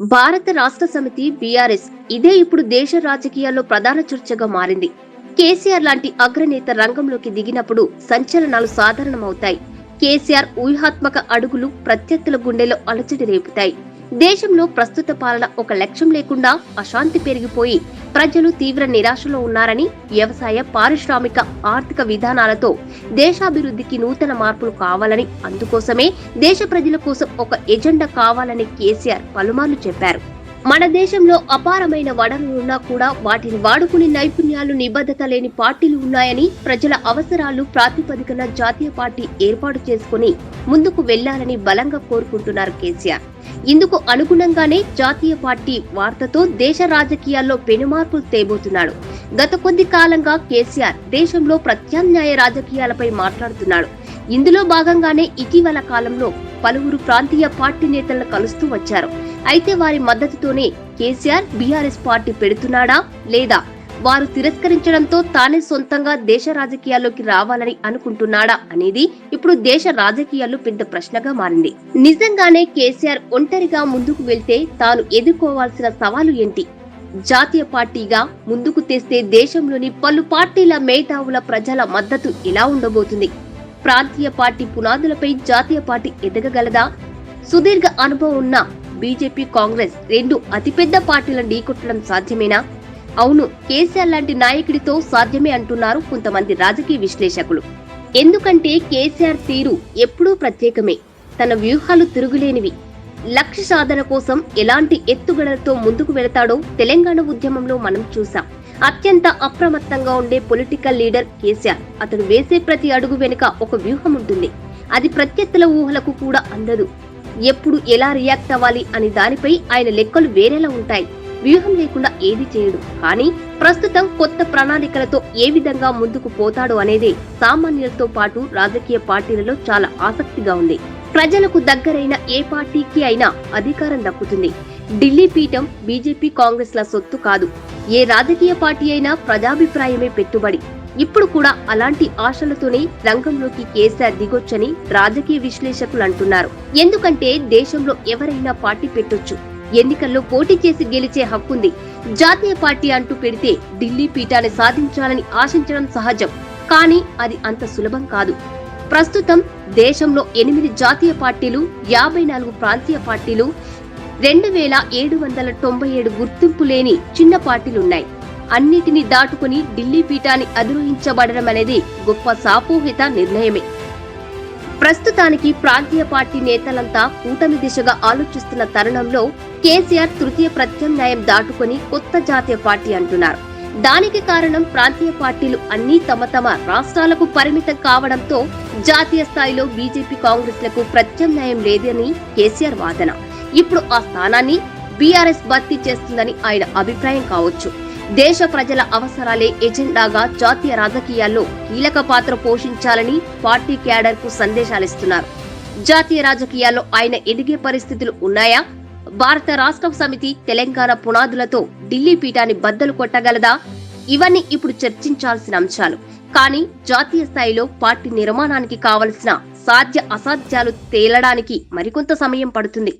భారత రాష్ట్ర సమితి బీఆర్ఎస్ ఇదే ఇప్పుడు దేశ రాజకీయాల్లో ప్రధాన చర్చగా మారింది. కేసీఆర్ లాంటి అగ్రనేత రంగంలోకి దిగినప్పుడు సంచలనాలు సాధారణమవుతాయి. కేసీఆర్ ఊహాత్మక అడుగులు ప్రత్యర్థుల గుండెలో అలచడి రేపుతాయి. దేశంలో ప్రస్తుత పాలన ఒక లక్ష్యం లేకుండా అశాంతి పెరిగిపోయి ప్రజలు తీవ్ర నిరాశలో ఉన్నారని వ్యవసాయ పారిశ్రామిక ఆర్థిక విధానాలతో దేశాభివృద్ధికి నూతన మార్పులు కావాలని అందుకోసమే దేశ ప్రజల కోసం ఒక ఎజెండా కావాలని కేసీఆర్ పలుమార్లు చెప్పారు. మన దేశంలో అపారమైన వనరులు ఉన్నా కూడా వాటిని వాడుకునే నైపుణ్యాలు నిబద్ధత లేని పార్టీలు ఉన్నాయని ప్రజల అవసరాలు ప్రాతిపదికన జాతీయ పార్టీ ఏర్పాటు చేసుకుని ముందుకు వెళ్ళాలని బలంగా కోరుకుంటున్నారు కేసీఆర్. ఇందుకు అనుగుణంగానే జాతీయ పార్టీ వార్తతో దేశ రాజకీయాల్లో పెనుమార్పులు తేబోతున్నాడు. గత కొద్ది కాలంగా కేసీఆర్ దేశంలో ప్రత్యామ్నాయ రాజకీయాలపై మాట్లాడుతున్నాడు. ఇందులో భాగంగానే ఇటీవల కాలంలో పలువురు ప్రాంతీయ పార్టీ నేతలను కలుస్తూ వచ్చారు. అయితే వారి మద్దతుతోనే కేసీఆర్ బీఆర్ఎస్ పార్టీ పెడుతున్నాడా లేదా? వారు తిరస్కరించడంతో తానే సొంతంగా దేశ రాజకీయాల్లోకి రావాలని అనుకుంటున్నాడా అనేది ఇప్పుడు దేశ రాజకీయాల్లో పెద్ద ప్రశ్నగా మారింది. నిజంగానే కేసీఆర్ ఒంటరిగా ముందుకు వెళ్తే తాను ఎదుర్కోవాల్సిన సవాలు ఏంటి? జాతీయ పార్టీగా ముందుకు తెస్తే దేశంలోని పలు పార్టీల మేధావుల ప్రజల మద్దతు ఎలా ఉండబోతుంది? ప్రాంతీయ పార్టీ పునాదులపై జాతీయ పార్టీ ఎదగగలదా? సుదీర్ఘ అనుభవం ఉన్న బీజేపీ కాంగ్రెస్ రెండు అతిపెద్ద పార్టీలను ఢీకొట్టడం సాధ్యమేనా? అవును కేసీఆర్ లాంటి నాయకుడితో సాధ్యమే అంటున్నారు కొంతమంది రాజకీయ విశ్లేషకులు. ఎందుకంటే కేసీఆర్ తీరు ఎప్పుడూ ప్రత్యేకమే. తన వ్యూహాలు తిరుగులేనివి. లక్ష్య సాధన కోసం ఎలాంటి ఎత్తుగడలతో ముందుకు వెళతాడో తెలంగాణ ఉద్యమంలో మనం చూసాం అత్యంత అప్రమత్తంగా ఉండే పొలిటికల్ లీడర్ కేసీఆర్. అతను వేసే ప్రతి అడుగు వెనుక ఒక వ్యూహం ఉంటుంది అది ప్రత్యర్థుల ఊహలకు కూడా అందదు. ఎప్పుడు ఎలా రియాక్ట్ అవ్వాలి అనే దానిపై ఆయన లెక్కలు వేరేలా ఉంటాయి. వ్యూహం లేకుండా ఏది చేయడు. కానీ ప్రస్తుతం కొత్త ప్రణాళికలతో ఏ విధంగా ముందుకు పోతాడు అనేది సామాన్యులతో పాటు రాజకీయ పార్టీలలో చాలా ఆసక్తిగా ఉంది. ప్రజలకు దగ్గరైన ఏ పార్టీకి అయినా అధికారం దక్కుతుంది. ఢిల్లీ పీఠం బీజేపీ కాంగ్రెస్ల సొత్తు కాదు. ఏ రాజకీయ పార్టీ అయినా ప్రజాభిప్రాయమే పెట్టుబడి. ఇప్పుడు కూడా అలాంటి ఆశలతోనే రంగంలోకి కేసీఆర్ దిగొచ్చని రాజకీయ విశ్లేషకులు అంటున్నారు. ఎందుకంటే దేశంలో ఎవరైనా పార్టీ పెట్టొచ్చు. ఎన్నికల్లో పోటీ చేసి గెలిచే హక్కుంది. జాతీయ పార్టీ అంటూ పెడితే ఢిల్లీ పీఠాన్ని సాధించాలని ఆశించడం సహజం. కానీ అది అంత సులభం కాదు. ప్రస్తుతం దేశంలో ఎనిమిది జాతీయ పార్టీలు యాభై నాలుగు ప్రాంతీయ పార్టీలు రెండు వేల ఏడు వందల తొంభై ఏడు గుర్తింపు లేని చిన్న పార్టీలున్నాయి. అన్నిటిని దాటుకుని ఢిల్లీ పీఠాన్ని అధిరోహించబడడం అనేది గొప్ప సాపూహిత నిర్ణయమే. ప్రస్తుతానికి ప్రాంతీయ పార్టీ నేతలంతా కూటమి దిశగా ఆలోచిస్తున్న తరుణంలో కేసీఆర్ తృతీయ ప్రత్యామ్నాయం దాటుకుని కొత్త జాతీయ పార్టీ అంటున్నారు. దానికి కారణం ప్రాంతీయ పార్టీలు అన్నీ తమ తమ రాష్ట్రాలకు పరిమితం కావడంతో జాతీయ స్థాయిలో బీజేపీ కాంగ్రెస్లకు ప్రత్యామ్నాయం లేదని కేసీఆర్ వాదన. ఇప్పుడు ఆ స్థానాన్ని బీఆర్ఎస్ భర్తీ చేస్తుందని ఆయన అభిప్రాయం కావచ్చు. దేశ ప్రజల అవసరాలే ఎజెండాగా జాతీయ రాజకీయాల్లో కీలక పాత్ర పోషించాలని పార్టీ క్యాడర్కు సందేశాలిస్తున్నారు. జాతీయ రాజకీయాల్లో ఆయన ఎదిగే పరిస్థితులు ఉన్నాయా? భారత రాష్ట్ర సమితి తెలంగాణ పునాదులతో ఢిల్లీ పీఠాన్ని బద్దలు కొట్టగలదా? ఇవన్నీ ఇప్పుడు చర్చించాల్సిన అంశాలు. కానీ జాతీయ స్థాయిలో పార్టీ నిర్మాణానికి కావలసిన సాధ్య అసాధ్యాలు తేలడానికి మరికొంత సమయం పడుతుంది.